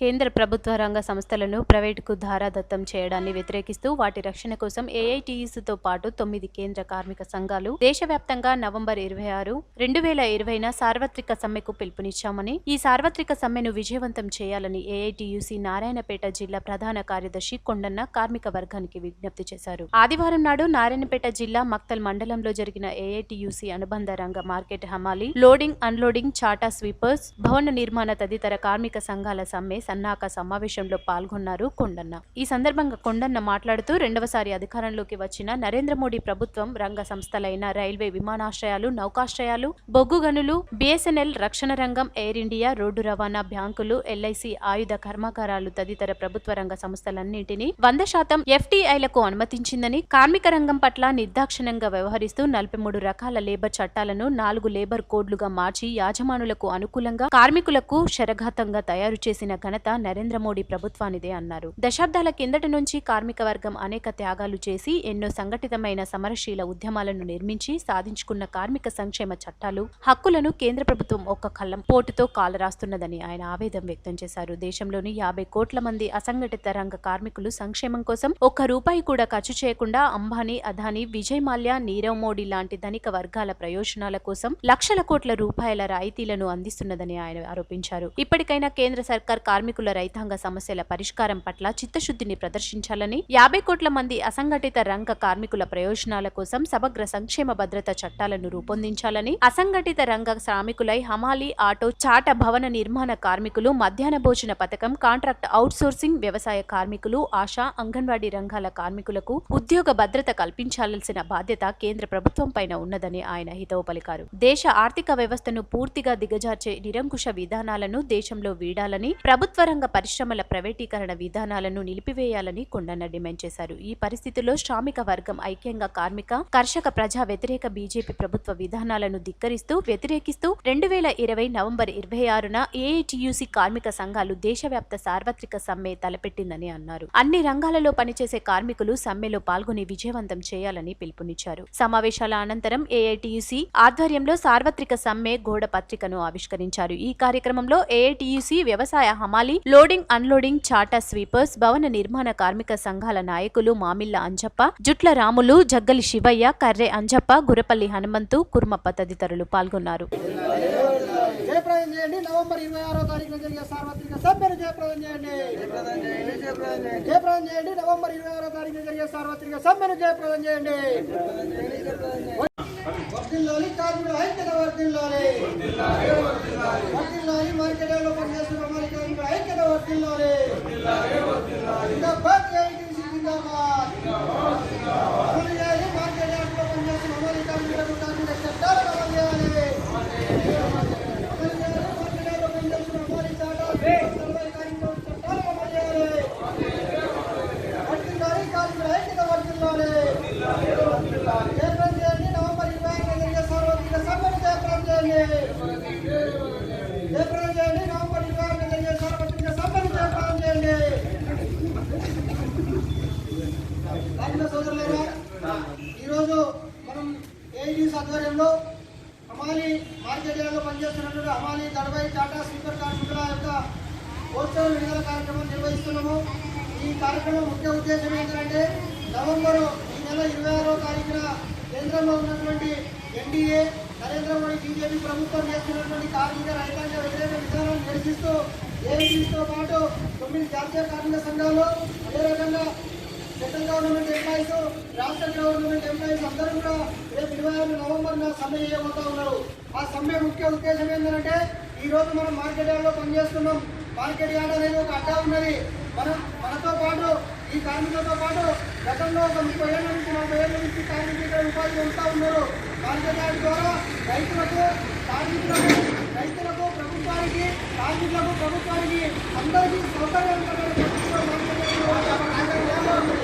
కేంద్ర ప్రభుత్వ రంగ సంస్థలను ప్రైవేటుకు ధారాదత్తం చేయడాన్ని వ్యతిరేకిస్తూ వాటి రక్షణ కోసం ఏఐటీఈస్తో పాటు తొమ్మిది కేంద్ర కార్మిక సంఘాలు దేశవ్యాప్తంగా నవంబర్ ఇరవై ఆరు రెండు వేల ఇరవైన సార్వత్రిక సమ్మెకు పిలుపునిచ్చామని ఈ సార్వత్రిక సమ్మెను విజయవంతం చేయాలని ఏఐటీయూసీ నారాయణపేట జిల్లా ప్రధాన కార్యదర్శి కొండన్న కార్మిక వర్గానికి విజ్ఞప్తి చేశారు. ఆదివారం నాడు నారాయణపేట జిల్లా మక్తల్ మండలంలో జరిగిన ఏఐటీయూసీ అనుబంధ రంగ మార్కెట్ హమాలి లోడింగ్ అన్లోడింగ్ చాటా స్వీపర్స్ భవన నిర్మాణ తదితర కార్మిక సంఘాల సమ్మె సన్నాహక సమావేశంలో పాల్గొన్నారు కొండన్న. ఈ సందర్భంగా కొండన్న మాట్లాడుతూ రెండవసారి అధికారంలోకి వచ్చిన నరేంద్ర మోడీ ప్రభుత్వం రంగ సంస్థలైన రైల్వే విమానాశ్రయాలు నౌకాశ్రయాలు బొగ్గు గనులు బిఎస్ఎన్ఎల్ రక్షణ రంగం ఎయిర్ ఇండియా రోడ్డు రవాణా బ్యాంకులు ఎల్ఐసి ఆయుధ కర్మాగారాలు తదితర ప్రభుత్వ రంగ సంస్థలన్నింటినీ వంద శాతం ఎఫ్టీఐలకు అనుమతించిందని కార్మిక రంగం పట్ల నిర్దాక్షిణ్యంగా వ్యవహరిస్తూ నలభై మూడు రకాల లేబర్ చట్టాలను నాలుగు లేబర్ కోడ్లుగా మార్చి యాజమానులకు అనుకూలంగా కార్మికులకు శరఘాతంగా తయారు చేసిన ఘన ఘనత నరేంద్ర మోడీ ప్రభుత్వానిదే అన్నారు. దశాబ్దాల కిందటి నుంచి కార్మిక వర్గం అనేక త్యాగాలు చేసి ఎన్నో సంఘటితమైన సమరశీల ఉద్యమాలను నిర్మించి సాధించుకున్న కార్మిక సంక్షేమ చట్టాలు హక్కులను కేంద్ర ప్రభుత్వం ఒక్క కళ్ళం పోటుతో కాలరాస్తున్నదని ఆయన ఆవేదన వ్యక్తం చేశారు. దేశంలోని యాభై కోట్ల మంది అసంఘటిత రంగ కార్మికులు సంక్షేమం కోసం ఒక్క రూపాయి కూడా ఖర్చు చేయకుండా అంబానీ అదానీ విజయ్ మాల్యా నీరవ్ మోడీ లాంటి ధనిక వర్గాల ప్రయోజనాల కోసం లక్షల కోట్ల రూపాయల రాయితీలను అందిస్తున్నదని ఆయన ఆరోపించారు. ఇప్పటికైనా కేంద్ర సర్కార్ కార్మికుల రైతాంగ సమస్యల పరిష్కారం పట్ల చిత్తశుద్ధిని ప్రదర్శించాలని యాభై కోట్ల మంది అసంఘటిత రంగ కార్మికుల ప్రయోజనాల కోసం సమగ్ర సంక్షేమ భద్రత చట్టాలను రూపొందించాలని అసంఘటిత రంగ శ్రామికులై హమాలి ఆటో చాట భవన నిర్మాణ కార్మికులు మధ్యాహ్న భోజన పథకం కాంట్రాక్ట్ అవుట్సోర్సింగ్ వ్యవసాయ కార్మికులు ఆశా అంగన్వాడీ రంగాల కార్మికులకు ఉద్యోగ భద్రత కల్పించాల్సిన బాధ్యత కేంద్ర ప్రభుత్వం పైన ఉన్నదని ఆయన హితవు పలికారు. దేశ ఆర్థిక వ్యవస్థను పూర్తిగా దిగజార్చే నిరంకుశ విధానాలను దేశంలో వీడాలని ప్రభుత్వ రంగ పరిశ్రమల ప్రైవేటీకరణ విధానాలను నిలిపివేయాలని కొండన్న డిమాండ్ చేశారు. ఈ పరిస్థితుల్లో శ్రామిక వర్గం ఐక్యంగా కార్మిక కర్షక ప్రజా వ్యతిరేక బీజేపీ ప్రభుత్వ విధానాలను ధిక్కరిస్తూ వ్యతిరేకిస్తూ రెండు వేల ఇరవై నవంబర్ ఇరవై ఆరున ఏఐటియుసి కార్మిక సంఘాలు దేశవ్యాప్త సార్వత్రిక సమ్మె తలపెట్టిందని అన్నారు. అన్ని రంగాలలో పనిచేసే కార్మికులు సమ్మెలో పాల్గొని విజయవంతం చేయాలని పిలుపునిచ్చారు. సమావేశాల అనంతరం ఏఐటియుసి ఆధ్వర్యంలో సార్వత్రిక సమ్మె గోడ పత్రికను ఆవిష్కరించారు. ఈ కార్యక్రమంలో ఏఐటియుసి వ్యవసాయ హమాలి లోడింగ్ అన్లోడింగ్ చాటా స్వీపర్స్ భవన నిర్మాణ కార్మిక సంఘాల నాయకులు మామిళ్ళ అంజప్ప జుట్ల రాములు జగ్గలి శివయ్య కర్రె అంజప్ప గురపల్లి హనుమంతు కుర్మప్ప తదితరులు పాల్గొన్నారు. జయప్రదం చేయండి. నవంబర్ ఇరవై ఆరో తారీఖున జరిగే సార్వత్రిక సభ్యులు జయప్రదం చేయండి. జయప్రదం చేయండి. నవంబర్ ఇరవై ఆరో తారీఖున జరిగే సార్వత్రిక సభ్యులు జయప్రదం చేయండి. కార్మికుల ఐక్యత వర్దిల్లాలి వర్దిల్లాలి మార్కెట్లో పనిచేస్తున్న మరి కార్మికుల ఐక్యత వర్దిల్లాలి జిందాబాద్ జిందాబాద్ అమలు చేయాలి మార్కెట్ యార్డ్లో పనిచేస్తున్న అమలు కార్మికులకు కార్మిక చట్టాలను అమలు చేయాలి ఈరోజు మనం ఏఐటీస్ ఆధ్వర్యంలో హమాలి మార్కెట్ యార్డ్లో పనిచేస్తున్నటువంటి హమాలి దడబై టాటా స్లీపర్ కార్మికుల యొక్క పోస్టర్ విడుదల కార్యక్రమం నిర్వహిస్తున్నాము. ఈ కార్యక్రమం ముఖ్య ఉద్దేశం ఏంటంటే నవంబరు ఈ నెల ఇరవై ఆరో తారీఖున కేంద్రంలో ఉన్నటువంటి ఎన్డీఏ నరేంద్ర మోడీ బీజేపీ ప్రభుత్వం చేస్తున్నటువంటి కార్మిక రైతాంగ వ్యతిరేక విధానాన్ని నిరసిస్తూ ఏఐటీస్తో పాటు తొమ్మిది జాతీయ కార్మిక సంఘాలు అదే రకంగా సెంట్రల్ గవర్నమెంట్ ఎంప్లాయీస్ రాష్ట్ర గవర్నమెంట్ ఎంప్లాయీస్ అందరూ కూడా రేపు ఇరవై ఆరు నవంబర్ సమ్మె చేయబోతా ఉన్నారు. ఆ సమ్మె ముఖ్య ఉద్దేశం ఏంటంటే ఈ రోజు మనం మార్కెట్ యార్డ్లో పనిచేస్తున్నాం. మార్కెట్ యార్డ్ అనేది ఒక అడ్డా ఉన్నది. మన మనతో పాటు ఈ కార్మికులతో పాటు గతంలో ఒక ముప్పై ఏళ్ళ నుంచి నలభై ఏళ్ళ నుంచి కార్మికులు ఉపాధి పొందుతూ ఉన్నారు. మార్కెట్ యార్డ్ ద్వారా రైతులకు కార్మికులకు రైతులకు ప్రభుత్వానికి కార్మికులకు ప్రభుత్వానికి అందరికీ సౌకర్యం కలిగే ప్రభుత్వం మార్కెట్ యార్డ్ ద్వారా ఉంది.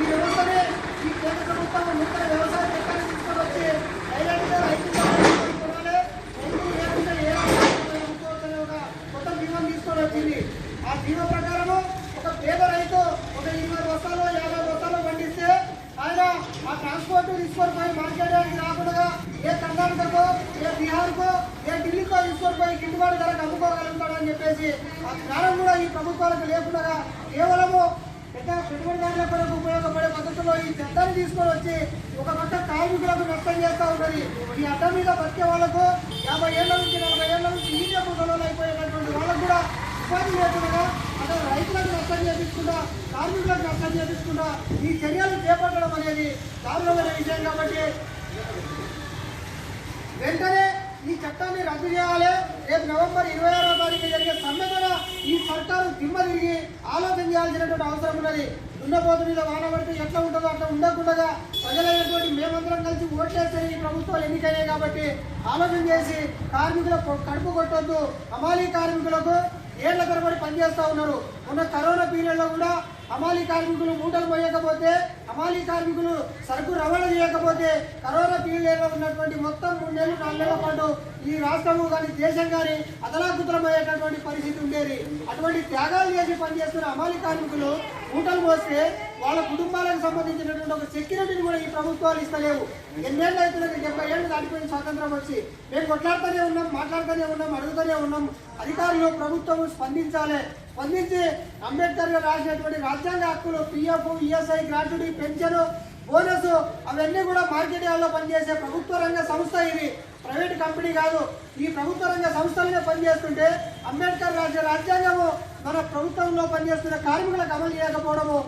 ఈ వ్యవస్థనే ఈ కేంద్ర ప్రభుత్వం నూతన వ్యవసాయ చట్టాన్ని తీసుకొని వచ్చి డైరెక్ట్గా రైతులకు కొనాలి. రైతులు లేకుండా ఏ రకంగా అమ్ముకోవచ్చనే ఒక కొత్త బీమా తీసుకొని వచ్చింది ఆ బీమా ప్రకారము ఒక పేద రైతు ఒక ఇరవై బస్తాలు యాభై బస్తాలు పండిస్తే ఆయన ఆ ట్రాన్స్పోర్ట్ తీసుకొని పోయి మార్కెట్ యార్డ్కి రాకుండా ఏ కర్ణాటకకో ఏ బీహార్కో ఢిల్లీకో తీసుకొని పోయి గిట్టుబాటు ధరకు అమ్ముకోగలుగుతాడు అని చెప్పేసి ఆ జ్ఞానం కూడా ఈ ప్రభుత్వాలకు లేకుండా కేవలము పెద్ద పెట్టుబడిదారుల కొరకు ఉపయోగపడే పద్ధతిలో ఈ చట్టాన్ని తీసుకొని వచ్చి ఒక పక్క కార్మికులకు నష్టం చేస్తూ ఉన్నది ఈ అడ్డ మీద బతికే వాళ్ళకు యాభై ఏళ్ళ నుంచి నలభై ఏళ్ళ నుంచి ఈజీ గొడవలు వాళ్ళకు కూడా ఉపాధి లేకుండా అక్కడ రైతులకు నష్టం చేపించకుండా కార్మికులకు నష్టం చేపించకుండా ఈ చర్యలు చేపట్టడం అనేది దారుణమైన విషయం కాబట్టి వెంటనే ఈ చట్టాన్ని రద్దు చేయాలి. రేపు నవంబర్ ఇరవై ఆరో తారీఖు జరిగే సమ్మె ద్వారా ఈ సర్కారు దిమ్మ తిరిగి ఆలోచన చేయాల్సినటువంటి అవసరం ఉన్నది. దున్నపోతు మీద వాన పడితే ఎట్లా ఉంటుందో అట్లా ఉండకుండా ప్రజలైనటువంటి మేమందరం కలిసి ఓట్లేస్తే ఈ ప్రభుత్వాలు ఎన్నికయ్యాయి కాబట్టి ఆలోచన చేసి కార్మికుల కడుపు కొట్టొద్దు. అమాలీ కార్మికులకు ఏళ్ళ తరబడి పనిచేస్తూ ఉన్నారు. ఉన్న కరోనా పీరియడ్లో కూడా అమాలి కార్మికులు మూటలు పోయకపోతే అమాలి కార్మికులు సరుకు రవాణా చేయకపోతే కరోనా పీరియడ్లో ఉన్నటువంటి మొత్తం మూడు నెలలు నాలుగు నెలల పాటు ఈ రాష్ట్రము కానీ దేశం కానీ అదలాకుతలమయ్యేటటువంటి పరిస్థితి ఉండేది. అటువంటి త్యాగాలు చేసి పనిచేస్తున్న అమాలి కార్మికులు మూటలు పోస్తే వాళ్ళ కుటుంబాలకు సంబంధించినటువంటి ఒక సెక్యూరిటీని కూడా ఈ ప్రభుత్వాలు ఇస్తలేవు. ఎన్నేళ్ళు అవుతున్నది డెబ్బై ఏళ్ళు దాటిపోయిన స్వాతంత్రం వచ్చి మేము కొట్లాడుతూనే ఉన్నాం మాట్లాడుతూనే ఉన్నాం అడుగుతూనే ఉన్నాం. అధికారులు ప్రభుత్వం స్పందించాలి. స్పందించి అంబేద్కర్ గారు రాసినటువంటి రాజ్యాంగ హక్కులు PF ESI gratuity pension bonus అవన్నీ కూడా మార్కెట్ యార్డ్లో పనిచేసే ప్రభుత్వ రంగ సంస్థ ఇది. ప్రైవేట్ కంపెనీ కాదు. ఈ ప్రభుత్వ రంగ సంస్థలనే పనిచేస్తుంటే అంబేద్కర్ రాసిన రాజ్యాంగము మన ప్రభుత్వంలో పనిచేస్తున్న కార్మికులకు అమలు చేయకపోవడము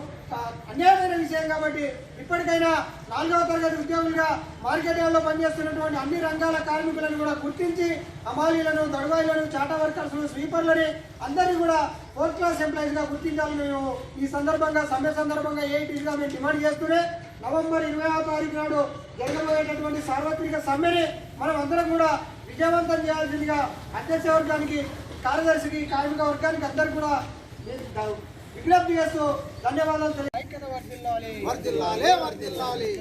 అన్యాయమైన విషయం కాబట్టి ఇప్పటికైనా నాలుగవ తరగతి ఉద్యోగులుగా మార్కెట్ యార్డ్లో పనిచేస్తున్నటువంటి అన్ని రంగాల కార్మికులను కూడా గుర్తించి అమాలీలను దడువాయిలను చాటా వర్కర్స్ను స్వీపర్లని అందరినీ కూడా ఫోర్త్ క్లాస్ ఎంప్లాయీస్గా గుర్తించాలని మేము ఈ సందర్భంగా సమ్మె సందర్భంగా ఏఐటీగా మేము డిమాండ్ చేస్తూనే నవంబర్ ఇరవై ఆరు తారీఖు నాడు జరగబోయేటటువంటి సార్వత్రిక సమ్మెని మనం అందరం కూడా విజయవంతం చేయాల్సిందిగా అధ్యక్ష వర్గానికి కార్యదర్శికి కార్మిక వర్గానికి అందరూ కూడా విజ్ఞప్తి చేస్తూ ధన్యవాదాలు వర్ధిల్లాలి. వర్దిల్లాలే వర్దిల్లాలి